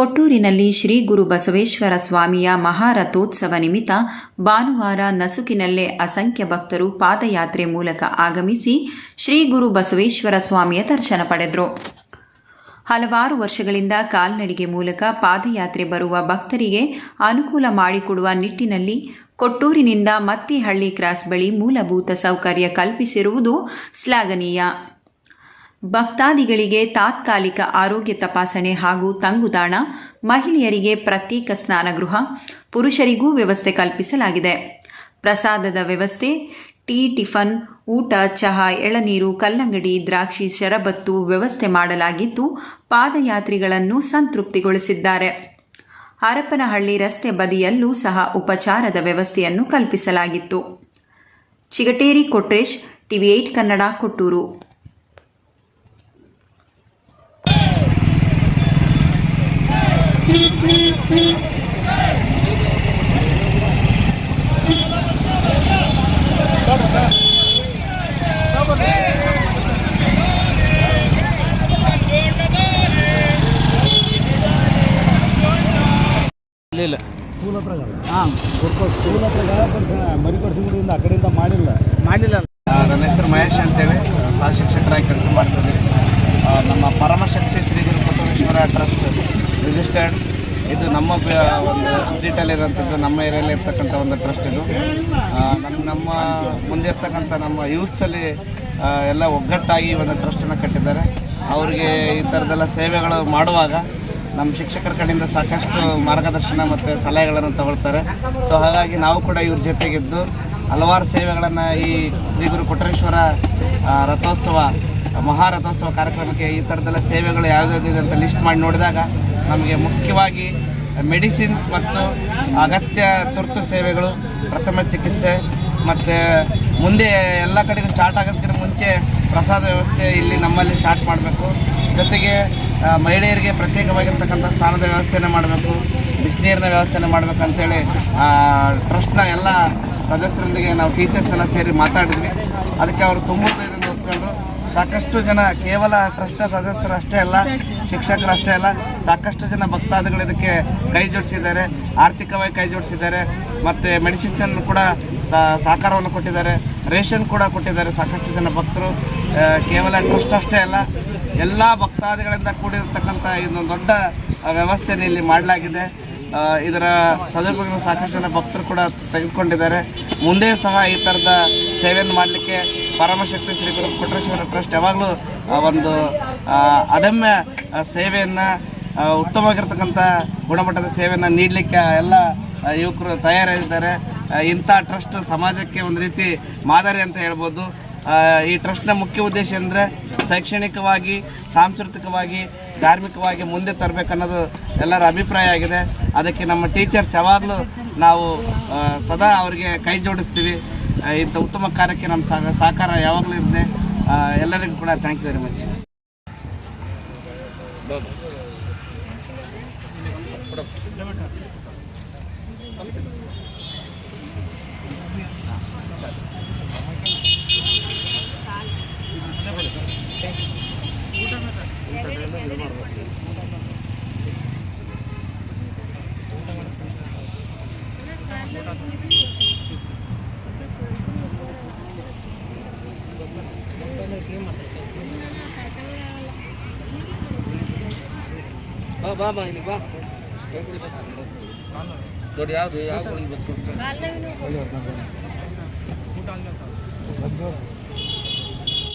ಕೊಟ್ಟೂರಿನಲ್ಲಿ ಶ್ರೀ ಗುರು ಬಸವೇಶ್ವರ ಸ್ವಾಮಿಯ ಮಹಾರಥೋತ್ಸವ ನಿಮಿತ್ತ ಭಾನುವಾರ ನಸುಕಿನಲ್ಲೇ ಅಸಂಖ್ಯ ಭಕ್ತರು ಪಾದಯಾತ್ರೆ ಮೂಲಕ ಆಗಮಿಸಿ ಶ್ರೀ ಗುರು ಬಸವೇಶ್ವರ ಸ್ವಾಮಿಯ ದರ್ಶನ ಪಡೆದರು. ಹಲವಾರು ವರ್ಷಗಳಿಂದ ಕಾಲ್ನಡಿಗೆ ಮೂಲಕ ಪಾದಯಾತ್ರೆ ಬರುವ ಭಕ್ತರಿಗೆ ಅನುಕೂಲ ಮಾಡಿಕೊಡುವ ನಿಟ್ಟಿನಲ್ಲಿ ಕೊಟ್ಟೂರಿನಿಂದ ಮತ್ತಿಹಳ್ಳಿ ಕ್ರಾಸ್ ಬಳಿ ಮೂಲಭೂತ ಸೌಕರ್ಯ ಕಲ್ಪಿಸಿರುವುದು ಶ್ಲಾಘನೀಯ. ಭಕ್ತಾದಿಗಳಿಗೆ ತಾತ್ಕಾಲಿಕ ಆರೋಗ್ಯ ತಪಾಸಣೆ ಹಾಗೂ ತಂಗುದಾಣ ಮಹಿಳೆಯರಿಗೆ ಪ್ರತ್ಯೇಕ ಸ್ನಾನಗೃಹ, ಪುರುಷರಿಗೂ ವ್ಯವಸ್ಥೆ ಕಲ್ಪಿಸಲಾಗಿದೆ. ಪ್ರಸಾದದ ವ್ಯವಸ್ಥೆ, ಟೀ, ಟಿಫನ್, ಊಟ, ಚಹಾ, ಎಳನೀರು, ಕಲ್ಲಂಗಡಿ, ದ್ರಾಕ್ಷಿ, ಶರಬತ್ತು ವ್ಯವಸ್ಥೆ ಮಾಡಲಾಗಿದ್ದು, ಪಾದಯಾತ್ರಿಗಳನ್ನು ಸಂತೃಪ್ತಿಗೊಳಿಸಿದ್ದಾರೆ. ಹರಪನಹಳ್ಳಿ ರಸ್ತೆ ಬದಿಯಲ್ಲೂ ಸಹ ಉಪಚಾರದ ವ್ಯವಸ್ಥೆಯನ್ನು ಕಲ್ಪಿಸಲಾಗಿತ್ತು. Chigateri Kotresh, TV eight Kannada, Kotturu. ಇಲ್ಲ ಇಲ್ಲ. ಸ್ಕೂಲ್ ಹತ್ರ ಹಾಂ. ಸ್ಕೂಲ್ ಹತ್ರ ಮರಿಪಡಿಸಿಬಿಡಿಂದ ಆ ಕಡೆಯಿಂದ ಮಾಡಿಲ್ಲ. ಮಾಡಿಲ್ಲ. ನನ್ನ ಹೆಸರು ಮಹೇಶ್ ಅಂತೇಳಿ. ಸಹ ಶಿಕ್ಷಕರಾಗಿ ಕೆಲಸ ಮಾಡ್ತಿದ್ದೀನಿ. ಆ, ನಮ್ಮ ಪರಮಶಕ್ತಿ ಶ್ರೀ ಗುರು ಕೊಟ್ಟೇಶ್ವರ ಟ್ರಸ್ಟ್ ರಿಜಿಸ್ಟರ್ಡ್. ಇದು ನಮ್ಮ ಬ- ಒಂದು ಸ್ಟ್ರೀಟಲ್ಲಿರೋಂಥದ್ದು ನಮ್ಮ ಏರಿಯಲ್ಲಿ ಇರ್ತಕ್ಕಂಥ ಒಂದು ಟ್ರಸ್ಟ್ ಇದು. ನಮ್ಮ ನಮ್ಮ ಮುಂದೆ ಇರ್ತಕ್ಕಂಥ ನಮ್ಮ ಯೂತ್ಸಲ್ಲಿ ಎಲ್ಲ ಒಗ್ಗಟ್ಟಾಗಿ ಒಂದು ಟ್ರಸ್ಟನ್ನು ಕಟ್ಟಿದ್ದಾರೆ. ಅವರಿಗೆ ಈ ಥರದ್ದೆಲ್ಲ ಸೇವೆಗಳು ಮಾಡುವಾಗ ನಮ್ಮ ಶಿಕ್ಷಕರ ಕಡೆಯಿಂದ ಸಾಕಷ್ಟು ಮಾರ್ಗದರ್ಶನ ಮತ್ತು ಸಲಹೆಗಳನ್ನು ತಗೊಳ್ತಾರೆ. ಸೊ ಹಾಗಾಗಿ ನಾವು ಕೂಡ ಇವ್ರ ಜೊತೆಗಿದ್ದು ಹಲವಾರು ಸೇವೆಗಳನ್ನು ಈ ಶ್ರೀ ಗುರು ಕೊಟ್ರೇಶ್ವರ ರಥೋತ್ಸವ, ಮಹಾರಥೋತ್ಸವ ಕಾರ್ಯಕ್ರಮಕ್ಕೆ ಈ ಥರದೆಲ್ಲ ಸೇವೆಗಳು ಯಾವುದ್ಯಾವ್ದಿದೆ ಅಂತ ಲಿಸ್ಟ್ ಮಾಡಿ ನೋಡಿದಾಗ ನಮಗೆ ಮುಖ್ಯವಾಗಿ ಮೆಡಿಸಿನ್ಸ್ ಮತ್ತು ಅಗತ್ಯ ತುರ್ತು ಸೇವೆಗಳು, ಪ್ರಥಮ ಚಿಕಿತ್ಸೆ ಮತ್ತು ಮುಂದೆ ಎಲ್ಲ ಕಡೆಗೂ ಸ್ಟಾರ್ಟ್ ಆಗೋದಕ್ಕಿಂತ ಮುಂಚೆ ಪ್ರಸಾದ ವ್ಯವಸ್ಥೆ ಇಲ್ಲಿ ನಮ್ಮಲ್ಲಿ ಸ್ಟಾರ್ಟ್ ಮಾಡಬೇಕು. ಜೊತೆಗೆ ಮಹಿಳೆಯರಿಗೆ ಪ್ರತ್ಯೇಕವಾಗಿರ್ತಕ್ಕಂಥ ಸ್ಥಾನದ ವ್ಯವಸ್ಥೆಯನ್ನು ಮಾಡಬೇಕು, ಬಿಸಿನೀರಿನ ವ್ಯವಸ್ಥೆಯನ್ನು ಮಾಡಬೇಕು ಅಂತೇಳಿ ಟ್ರಸ್ಟ್ನ ಎಲ್ಲ ಸದಸ್ಯರೊಂದಿಗೆ ನಾವು ಟೀಚರ್ಸ್ ಎಲ್ಲ ಸೇರಿ ಮಾತಾಡಿದ್ವಿ. ಅದಕ್ಕೆ ಅವರು ತುಂಬ ಹೃದಯದಿಂದ ಒಪ್ಕೊಂಡ್ರು. ಸಾಕಷ್ಟು ಜನ, ಕೇವಲ ಟ್ರಸ್ಟ್ನ ಸದಸ್ಯರು ಅಷ್ಟೇ ಅಲ್ಲ, ಶಿಕ್ಷಕರು ಅಷ್ಟೇ ಅಲ್ಲ, ಸಾಕಷ್ಟು ಜನ ಭಕ್ತಾದಿಗಳು ಇದಕ್ಕೆ ಕೈ ಜೋಡಿಸಿದ್ದಾರೆ, ಆರ್ಥಿಕವಾಗಿ ಕೈ ಜೋಡಿಸಿದ್ದಾರೆ, ಮತ್ತು ಮೆಡಿಸಿನ್ಸನ್ ಕೂಡ ಸಹಕಾರವನ್ನು ಕೊಟ್ಟಿದ್ದಾರೆ, ರೇಷನ್ ಕೂಡ ಕೊಟ್ಟಿದ್ದಾರೆ ಸಾಕಷ್ಟು ಜನ ಭಕ್ತರು. ಕೇವಲ ಟ್ರಸ್ಟ್ ಅಷ್ಟೇ ಅಲ್ಲ ಎಲ್ಲ ಭಕ್ತಾದಿಗಳಿಂದ ಕೂಡಿರತಕ್ಕಂಥ ಇದೊಂದು ದೊಡ್ಡ ವ್ಯವಸ್ಥೆಯನ್ನು ಇಲ್ಲಿ ಮಾಡಲಾಗಿದೆ. ಇದರ ಸದುಪಯೋಗ ಸಾಕಷ್ಟು ಜನ ಭಕ್ತರು ಕೂಡ ತೆಗೆದುಕೊಂಡಿದ್ದಾರೆ. ಮುಂದೆ ಸಹ ಈ ಥರದ ಸೇವೆಯನ್ನು ಮಾಡಲಿಕ್ಕೆ ಪರಮಶಕ್ತಿ ಶ್ರೀ ಗುರು ಕೊಟ್ರೇಶ್ವರ ಟ್ರಸ್ಟ್ ಯಾವಾಗಲೂ ಒಂದು ಅದಮ್ಯ ಸೇವೆಯನ್ನು ಉತ್ತಮವಾಗಿರ್ತಕ್ಕಂಥ ಗುಣಮಟ್ಟದ ಸೇವೆಯನ್ನು ನೀಡಲಿಕ್ಕೆ ಎಲ್ಲ ಯುವಕರು ತಯಾರಾಗಿದ್ದಾರೆ. ಇಂಥ ಟ್ರಸ್ಟ್ ಸಮಾಜಕ್ಕೆ ಒಂದು ರೀತಿ ಮಾದರಿ ಅಂತ ಹೇಳ್ಬೋದು. ಈ ಟ್ರಸ್ಟ್ನ ಮುಖ್ಯ ಉದ್ದೇಶ ಅಂದರೆ ಶೈಕ್ಷಣಿಕವಾಗಿ, ಸಾಂಸ್ಕೃತಿಕವಾಗಿ, ಧಾರ್ಮಿಕವಾಗಿ ಮುಂದೆ ತರಬೇಕನ್ನೋದು ಎಲ್ಲರ ಅಭಿಪ್ರಾಯ ಆಗಿದೆ. ಅದಕ್ಕೆ ನಮ್ಮ ಟೀಚರ್ಸ್ ಯಾವಾಗಲೂ ನಾವು ಸದಾ ಅವರಿಗೆ ಕೈ ಜೋಡಿಸ್ತೀವಿ. ಇಂಥ ಉತ್ತಮ ಕಾರ್ಯಕ್ಕೆ ನಮ್ಮ ಸಹ- ಸಹಕಾರ ಯಾವಾಗಲೂ ಇದೆ ಎಲ್ಲರಿಗೂ ಕೂಡ ಥ್ಯಾಂಕ್ ಯು ವೆರಿ ಮಚ್ ಬಾ ಬಾ ಬಾ ಇಲ್ಲಿ ಬಾ ನೋಡಿ ಯಾವುದು ಯಾವುದು ಊಟ